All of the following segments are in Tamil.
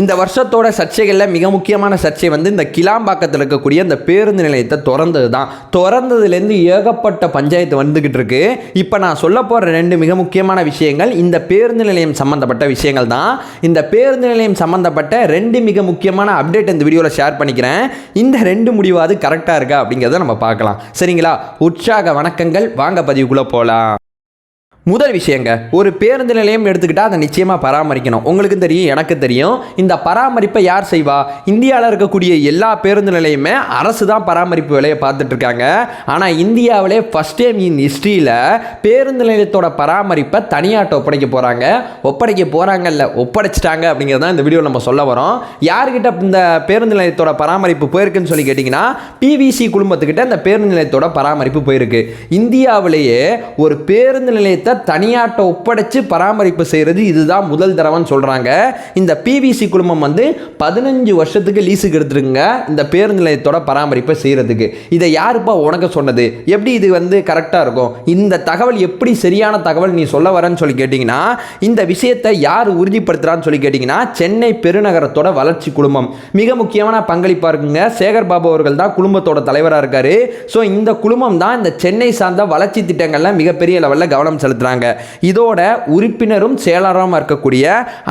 இந்த வருஷத்தோட சர்ச்சைகளில் மிக முக்கியமான சர்ச்சை வந்து இந்த கிளாம்பாக்கத்தில் இருக்கக்கூடிய அந்த பேருந்து நிலையத்தை திறந்தது தான் திறந்ததுலேருந்து ஏகப்பட்ட பஞ்சாயத்து வந்துக்கிட்டு இருக்கு. இப்போ நான் சொல்ல போகிற ரெண்டு மிக முக்கியமான விஷயங்கள் இந்த பேருந்து நிலையம் சம்மந்தப்பட்ட விஷயங்கள் தான். இந்த பேருந்து நிலையம் சம்மந்தப்பட்ட ரெண்டு மிக முக்கியமான அப்டேட் இந்த வீடியோவில் ஷேர் பண்ணிக்கிறேன். இந்த ரெண்டு முடிவாது கரெக்டாக இருக்கா அப்படிங்கிறத நம்ம பார்க்கலாம். சரிங்களா? உற்சாக வணக்கங்கள். வாங்க பதிவுக்குள்ளே போகலாம் முதல் விஷயங்க ஒரு பேருந்து நிலையம் எடுத்துக்கிட்டால் அதை நிச்சயமாக பராமரிக்கணும். உங்களுக்கு தெரியும் எனக்கு தெரியும் இந்த பராமரிப்பை யார் செய்வா? இந்தியாவில் இருக்கக்கூடிய எல்லா பேருந்து நிலையுமே அரசு தான் பராமரிப்பு வேலையை பார்த்துட்டு இருக்காங்க ஆனால் இந்தியாவிலே ஃபஸ்ட் டைம் இன் ஹிஸ்ட்ரியில் பேருந்து நிலையத்தோட பராமரிப்பை தனியாட்ட ஒப்படைக்க போகிறாங்க ஒப்படைக்க போகிறாங்கல்ல ஒப்படைச்சிட்டாங்க அப்படிங்கிறது தான் இந்த வீடியோ நம்ம சொல்ல வரோம். யார்கிட்ட இந்த பேருந்து நிலையத்தோட பராமரிப்பு போயிருக்குன்னு சொல்லி கேட்டிங்கன்னா பிவிசி குடும்பத்துக்கிட்ட இந்த பேருந்து நிலையத்தோட பராமரிப்பு போயிருக்கு. இந்தியாவிலேயே ஒரு பேருந்து நிலையத்தை தனியாட்ட ஒப்படைச்சு பராமரிப்பு செய்கிறது இதுதான் முதல் தடவைன்னு சொல்கிறாங்க இந்த பிவிசி குழுமம் வந்து பதினஞ்சு வருஷத்துக்கு லீஸுக்கு எடுத்துருங்க இந்த பேருந்து நிலையத்தோட பராமரிப்பை செய்கிறதுக்கு இதை யாருப்பா உனக்கு சொன்னது? எப்படி இது வந்து கரெக்டாக இருக்கும்? இந்த தகவல் எப்படி சரியான தகவல் நீ சொல்ல வரேன்னு சொல்லி கேட்டிங்கன்னா இந்த விஷயத்தை யார் உறுதிப்படுத்துகிறான்னு சொல்லி கேட்டிங்கன்னா சென்னை பெருநகரத்தோட வளர்ச்சி குழுமம். மிக முக்கியமான பங்களிப்பாக இருக்குங்க. சேகர் பாபு அவர்கள் தான் குழுமத்தோட தலைவராக இருக்கார். ஸோ இந்த குழுமம் தான் இந்த சென்னை சார்ந்த வளர்ச்சி திட்டங்களில் மிகப்பெரிய லெவலில் கவனம் செலுத்து செலுத்துறாங்க இதோட உறுப்பினரும் செயலாளரும் இருக்கக்கூடிய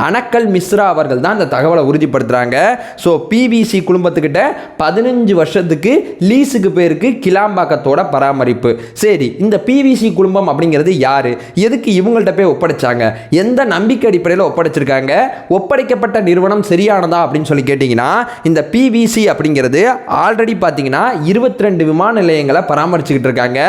அனக்கல் மிஸ்ரா அவர்கள் தான் இந்த தகவலை உறுதிப்படுத்துகிறாங்க ஸோ பிவிசி குடும்பத்துக்கிட்ட பதினஞ்சு வருஷத்துக்கு லீஸுக்கு பேருக்கு கிளாம்பாக்கத்தோட பராமரிப்பு. சரி இந்த பிவிசி குடும்பம் அப்படிங்கிறது யார்? எதுக்கு இவங்கள்ட்ட போய் ஒப்படைச்சாங்க? எந்த நம்பிக்கை அடிப்படையில் ஒப்படைச்சிருக்காங்க? ஒப்படைக்கப்பட்ட நிறுவனம் சரியானதா அப்படின்னு சொல்லி கேட்டிங்கன்னா இந்த பிவிசி அப்படிங்கிறது ஆல்ரெடி பார்த்தீங்கன்னா இருபத்தி ரெண்டு விமான நிலையங்களை பராமரிச்சுக்கிட்டு இருக்காங்க.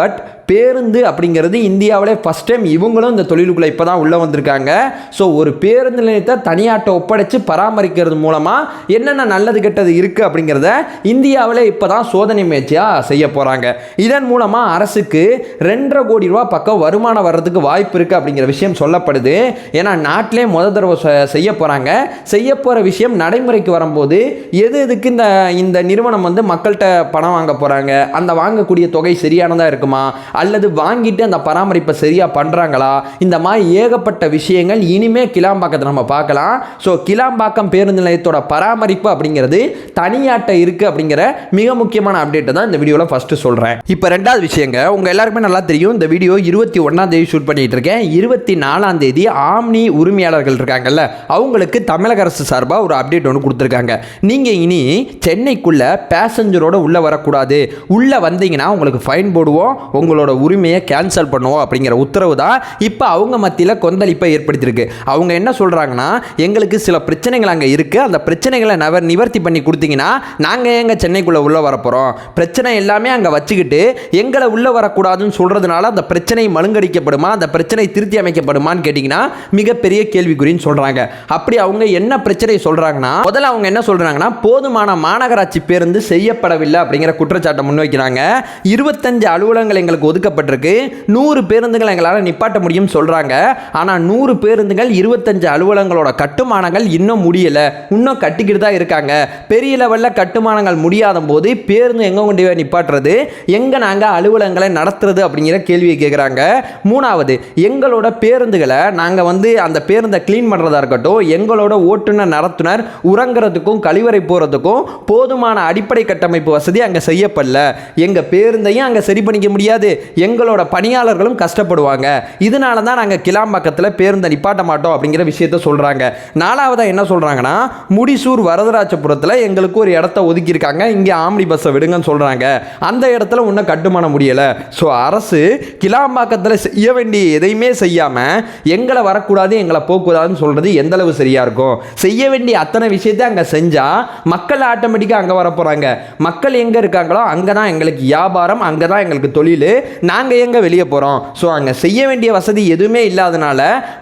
பட் பேருந்து அப்படிங்கிறது இந்தியாவிலே ஃபஸ்ட் டைம் இவங்களும் இந்த தொழிலுக்குள்ளே இப்போ தான் உள்ளே வந்திருக்காங்க. ஸோ ஒரு பேருந்து நிலையத்தை தனியாட்ட ஒப்படைச்சு பராமரிக்கிறது மூலமாக என்னென்ன நல்லது கெட்டது இருக்குது அப்படிங்கிறத இந்தியாவில் இப்போ தான் சோதனை முயற்சியாக செய்ய போகிறாங்க இதன் மூலமாக அரசுக்கு ரெண்டரை கோடி ரூபா பக்கம் வருமானம் வர்றதுக்கு வாய்ப்பு இருக்குது அப்படிங்கிற விஷயம் சொல்லப்படுது. ஏன்னா நாட்டிலே முத தடவை செ- செய்ய போகிறாங்க செய்ய போகிற விஷயம் நடைமுறைக்கு வரும்போது எது எதுக்கு இந்த இந்த நிறுவனம் வந்து மக்கள்கிட்ட பணம் வாங்க போகிறாங்க அந்த வாங்கக்கூடிய தொகை சரியானதாக இருக்குமா? அல்லது வாங்கிட்டு அந்த பராமரிப்பை சரியாக பண்ணுறாங்களா இந்த மாதிரி ஏகப்பட்ட விஷயங்கள் இனிமே கிளாம்பாக்கத்தை நம்ம பார்க்கலாம். ஸோ கிளாம்பாக்கம் பேருந்து நிலையத்தோட பராமரிப்பு அப்படிங்கிறது தனியாட்ட இருக்குது அப்படிங்கிற மிக முக்கியமான அப்டேட்டை தான் இந்த வீடியோவில் ஃபஸ்ட்டு சொல்கிறேன் இப்போ ரெண்டாவது விஷயங்க உங்கள் எல்லாருக்குமே நல்லா தெரியும் இந்த வீடியோ இருபத்தி ஒன்றாம் தேதி ஷூட் பண்ணிட்டு இருக்கேன். இருபத்தி நாலாம் தேதி ஆம்னி உரிமையாளர்கள் இருக்காங்கல்ல அவங்களுக்கு தமிழக அரசு சார்பாக ஒரு அப்டேட் ஒன்று கொடுத்துருக்காங்க. நீங்கள் இனி சென்னைக்குள்ளே பேசஞ்சரோட உள்ளே வரக்கூடாது. உள்ளே வந்தீங்கன்னா உங்களுக்கு ஃபைன் போடுவோம். உங்களோட உரிமையை கேன்சல் பண்ணுவோம் அப்படிங்கிற உத்தரவு தான் இப்போ அவங்க மத்தியில் கொந்தளிப்பை ஏற்படுத்தியிருக்கு. அவங்க என்ன சொல்கிறாங்கன்னா எங்களுக்கு சில பிரச்சனைகள் அங்கே இருக்குது அந்த பிரச்சனைகளை நவர் நிவர்த்தி பண்ணி கொடுத்தீங்கன்னா நாங்கள் எங்கள் சென்னைக்குள்ளே உள்ளே வரப்போகிறோம் பிரச்சனை எல்லாமே அங்கே வச்சுக்கிட்டு எங்களை உள்ளே வரக்கூடாதுன்னு சொல்கிறதுனால அந்த பிரச்சனை மழுங்கடிக்கப்படுமா? அந்த பிரச்சனை திருத்தி அமைக்கப்படுமான்னு கேட்டிங்கன்னா மிகப்பெரிய கேள்விக்குறின்னு சொல்கிறாங்க அப்படி அவங்க என்ன பிரச்சனை சொல்கிறாங்கன்னா முதல்ல அவங்க என்ன சொல்கிறாங்கன்னா போதுமான மாநகராட்சி பேருந்து செய்யப்படவில்லை அப்படிங்கிற குற்றச்சாட்டை முன்வைக்கிறாங்க. இருபத்தஞ்சு அலுவலகங்கள் எங்களுக்கு ஒதுக்கப்பட்டிருக்கு. நூறு பேருந்துகள் எங்களால் நிப்பாட்ட முடியும்னு சொல்கிறாங்க ஆனால் நூறு பேருந்துகள் இருபத்தஞ்சு அலுவலங்களோட கட்டுமானங்கள் இன்னும் முடியலை. இன்னும் கட்டிக்கிட்டு தான் இருக்காங்க. பெரிய லெவலில் கட்டுமானங்கள் முடியாத போது பேருந்து எங்கே கொண்டு போய் நிப்பாட்டுறது? எங்கே நாங்கள் அலுவலகங்களை நடத்துறது அப்படிங்கிற கேள்வியை கேட்குறாங்க மூணாவது எங்களோட பேருந்துகளை நாங்கள் வந்து அந்த பேருந்தை க்ளீன் பண்ணுறதா இருக்கட்டும் எங்களோட ஓட்டுநர் நடத்துனர் உறங்குறதுக்கும் கழிவறை போகிறதுக்கும் போதுமான அடிப்படை கட்டமைப்பு வசதி அங்கே செய்யப்படல. எங்கள் பேருந்தையும் அங்கே சரி பண்ணிக்க முடியாது. எங்களோட பணியாளர்களும் கஷ்டப்படுவாங்க. இதனால தான் நாங்கள் கிளாம்பாக்கத்தில் பேருந்தை நிப்பாட்ட மாட்டோம் அப்படிங்கிற விஷயத்த சொல்கிறாங்க நாலாவதாக என்ன சொல்கிறாங்கன்னா முடிசூர் வரதராஜபுரத்தில் எங்களுக்கு ஒரு இடத்த ஒதுக்கியிருக்காங்க. இங்கே ஆம்னி பஸ்ஸை விடுங்கன்னு சொல்கிறாங்க அந்த இடத்துல இன்னும் கட்டுமானம் முடியலை. ஸோ அரசு கிளாம்பாக்கத்தில் செய்ய வேண்டிய எதையுமே செய்யாமல் எங்களை வரக்கூடாது எங்களை போகக்கூடாதுன்னு சொல்கிறது எந்தளவு சரியாக இருக்கும்? செய்ய வேண்டிய அத்தனை விஷயத்தை அங்கே செஞ்சால் மக்கள் ஆட்டோமேட்டிக்காக அங்கே வர போகிறாங்க மக்கள் எங்கே இருக்காங்களோ அங்கே தான் எங்களுக்கு வியாபாரம் அங்கே தான் எங்களுக்கு தொழில். நாங்கள் எங்கே வெளியே போகிறோம் ஸோ அங்கே செய்ய வேண்டிய வசதி எதுவுமே இல்லாதனால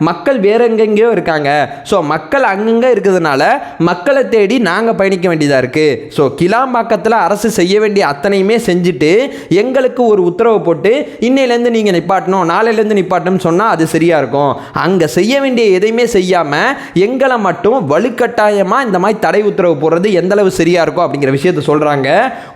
மக்கள் வேற எங்கெங்கேயோ இருக்காங்க. ஸோ மக்கள் அங்கங்கே இருக்கிறதுனால மக்களை தேடி நாங்கள் பயணிக்க வேண்டியதாக இருக்குது ஸோ கிளாம்பாக்கத்தில் அரசு செய்ய வேண்டிய அத்தனையுமே செஞ்சுட்டு எங்களுக்கு ஒரு உத்தரவு போட்டு இன்னையிலேருந்து நீங்கள் நிப்பாட்டணும் நாளையிலேருந்து நிப்பாட்டணும்னு சொன்னால் அது சரியாக இருக்கும். அங்கே செய்ய வேண்டிய எதையுமே செய்யாமல் எங்களை மட்டும் வலுக்கட்டாயமாக இந்த மாதிரி தடை உத்தரவு போடுறது எந்தளவு சரியாக இருக்கும் அப்படிங்கிற விஷயத்த சொல்கிறாங்க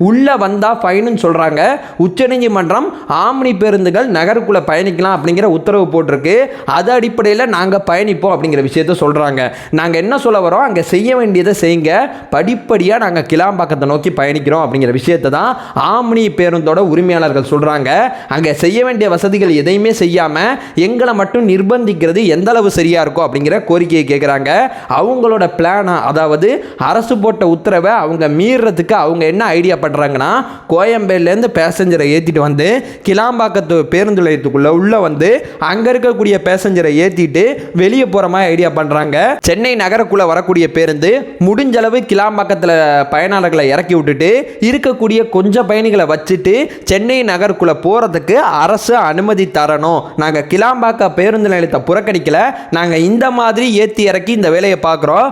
உள்ளே வந்தால் ஃபைனுன்னு சொல்கிறாங்க உச்சநீதிமன்றம் ஆம்னி பேருந்துகள் நகருக்குள்ளே பயணிக்கலாம் அப்படிங்கிற உத்தரவு போட்டிருக்கு. அது அடிப்படையில் நாங்கள் பயணிப்போம் அப்படிங்கிற விஷயத்த சொல்கிறாங்க நாங்கள் என்ன சொல்ல வரோம்? அங்கே செய்ய வேண்டியதை செய்யுங்க. படிப்படியாக நாங்கள் கிளாம்பாக்கத்தை நோக்கி பயணிக்கிறோம் அப்படிங்கிற விஷயத்தை தான் ஆம்னி பேருந்தோட உரிமையாளர்கள் சொல்கிறாங்க அங்கே செய்ய வேண்டிய வசதிகள் எதையுமே செய்யாமல் எங்களை மட்டும் நிர்பந்திக்கிறது எந்த அளவு சரியாக இருக்கும் அப்படிங்கிற கோரிக்கையை கேட்குறாங்க அவங்களோட பிளானா அதாவது அரசு போட்ட உத்தரவை அவங்க மீறுறதுக்கு அவங்க என்ன ஐடியா பண்ணுறாங்கன்னா கோயம்பேடுலேருந்து பேசஞ்சரை ஏற்றிட்டு வந்து கிளாம்பாக்கத்து பேருந்து நிலையத்துக்குள்ளே உள்ளே வந்து அங்கே இருக்கக்கூடிய பேசஞ்சரை ஏற்றிட்டு வெளியே போகிற மாதிரி ஐடியா பண்ணுறாங்க சென்னை நகருக்குள்ளே வரக்கூடிய பேருந்து முடிஞ்ச அளவு கிளாம்பாக்கத்தில் பயனாளர்களை இறக்கி விட்டுட்டு இருக்கக்கூடிய கொஞ்சம் பயணிகளை வச்சுட்டு சென்னை நகருக்குள்ளே போகிறதுக்கு அரசு அனுமதி தரணும். நாங்கள் கிளாம்பாக்க பேருந்து நிலையத்தை புறக்கணிக்கல. நாங்கள் இந்த மாதிரி ஏற்றி இறக்கி இந்த வேலையை பார்க்குறோம்.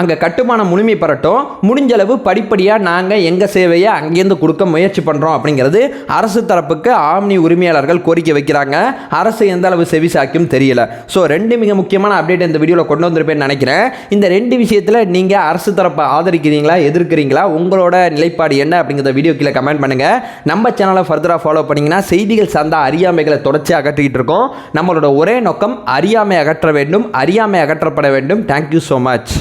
அங்கே கட்டுமானம் முழுமை பெறட்டும் முடிஞ்சளவு படிப்படியாக நாங்கள் எங்கள் சேவையை அங்கேருந்து கொடுக்க முயற்சி பண்ணுறோம் அப்படிங்கிறது அரசு தரப்புக்கு ஆம்னி உரிமையாளர்கள் கோரிக்கை வைக்கிறாங்க. அரசு எந்த அளவு செவி சாய்க்கும் தெரியல. ஸோ ரெண்டு மிக முக்கியமான அப்டேட் இந்த வீடியோவில் கொண்டு வந்திருப்பேன்னு நினைக்கிறேன். இந்த ரெண்டு விஷயத்தில் நீங்கள் அரசு தரப்பை ஆதரிக்கிறீங்களா எதிர்க்கிறீங்களா உங்களோட நிலைப்பாடு என்ன அப்படிங்கிறத வீடியோ கீழே கமெண்ட் பண்ணுங்கள் நம்ம சேனலை ஃபர்தராக ஃபாலோ பண்ணிங்கன்னா செய்திகள் சார்ந்த அறியாமைகளை தொடர்ச்சி அகற்றிக்கிட்டு இருக்கோம். நம்மளோட ஒரே நோக்கம் அறியாமை அகற்ற வேண்டும் அறியாமை அகற்றப்பட வேண்டும். Thank you so much